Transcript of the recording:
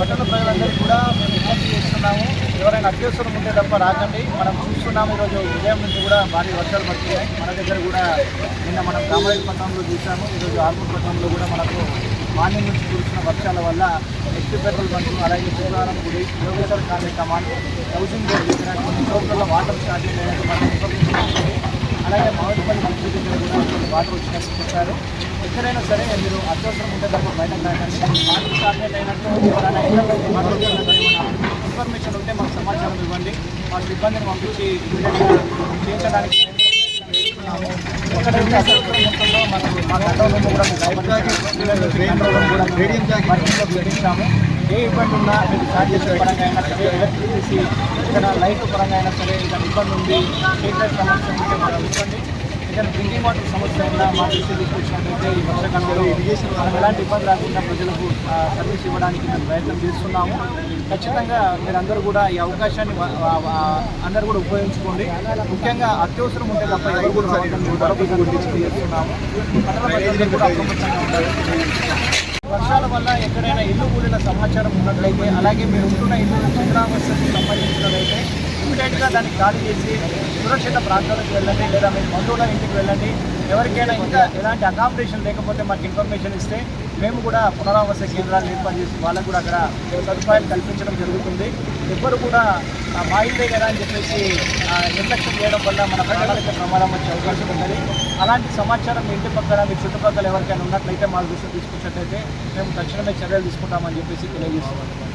పట్టణ ప్రజలందరికీ కూడా మేము విజ్ఞప్తి చేస్తున్నాము. ఎవరైనా అత్యవసరం ఉంటే తప్ప రాకండి. మనం చూస్తున్నాము ఈరోజు ఉదయం నుంచి కూడా భారీ వర్షాలు పడుతున్నాయి. మన దగ్గర కూడా నిన్న మనం కామరాజ్ పట్టణంలో చూసాము ఈరోజు ఆర్మూర్ పట్టణంలో కూడా మనకు మార్నింగ్ నుంచి కురిసిన వర్షాల వల్ల నెక్స్ట్ పెట్రోల్ బంక్ అలాగే శివరారం గుడి Yogeshwar colony command housing board దగ్గర కొన్ని చోట్ల వాటర్ స్టార్టింగ్ అయినట్టు మనం అలాగే మామిడిపల్లి మంచి దగ్గర కూడా వాటర్ వచ్చినట్టు చెప్పారు ఎక్కడైనా సరే మీరు అత్యవసరం ఉంటే తప్ప బయట కాకండి వాటర్ అయినట్టు ఎవరైనా ఇన్ఫర్మేషన్ ఉంటే మాకు సమాచారం ఇవ్వండి. మా సిబ్బందిని పంపించి చేయించడానికి చేస్తున్నాము. అత్యవసరం ఉంటుందో మనకు మా కూడా మీకు సంబంధించిన కంట్రోల్ ఏ ఇబ్బంది ఉన్నా మీకు ఛార్జెస్ పరంగా అయినా సరే ఎలక్ట్రిసిటీ ఇక్కడ లైట్ పరంగా అయినా సరే ఇక్కడ ఇబ్బంది ఉంది స్ట్రీట్ సమస్య ఉంటే మనం ఇబ్బంది ఇక్కడ డ్రింకింగ్ వాటర్ సమస్య అయినా మా దృష్టి తీసుకొచ్చినట్లయితే ఈ వర్షాకాలంలో ఇరిగేషన్ మనం ఎలాంటి ఇబ్బంది రాకుండా ప్రజలకు సర్వీస్ ఇవ్వడానికి మేము ప్రయత్నం చేస్తున్నాము. ఖచ్చితంగా మీరందరూ కూడా ఈ అవకాశాన్ని అందరూ కూడా ఉపయోగించుకోండి. ముఖ్యంగా అత్యవసరం ఉంటే తప్ప ఎవరు కూడా రావద్దని వర్షాల వల్ల ఎక్కడైనా ఇల్లు కూలిన సమాచారం ఉన్నట్లయితే అలాగే మీరు ఉంటున్న ఇల్లు చంద్రావస్థకి సంబంధించినట్లయితే ఇమీడియట్గా దాన్ని ఖాళీ చేసి సురక్షిత ప్రాంతాలకు వెళ్ళండి లేదా మీరు బంధువుల ఇంటికి వెళ్ళండి. ఎవరికైనా ఇంకా ఎలాంటి అకామిడేషన్ లేకపోతే మాకు ఇన్ఫర్మేషన్ ఇస్తే మేము కూడా పునరావాస కేంద్రాలు ఏర్పాటు చేసి వాళ్ళకు కూడా అక్కడ సదుపాయాలు కల్పించడం జరుగుతుంది. ఎవ్వరు కూడా మా ఇల్లే కదా అని చెప్పేసి నిర్లక్ష్యం చేయడం వల్ల మన ప్రాణాలకు ప్రమాదం వచ్చే అవకాశం ఉన్నది అలాంటి సమాచారం ఇంటి పక్కన మీ చుట్టుపక్కల ఎవరికైనా ఉన్నట్లయితే మా దృష్టి తీసుకొచ్చినట్లయితే మేము తక్షణమే చర్యలు తీసుకుంటామని చెప్పేసి తెలియజేస్తున్నాం.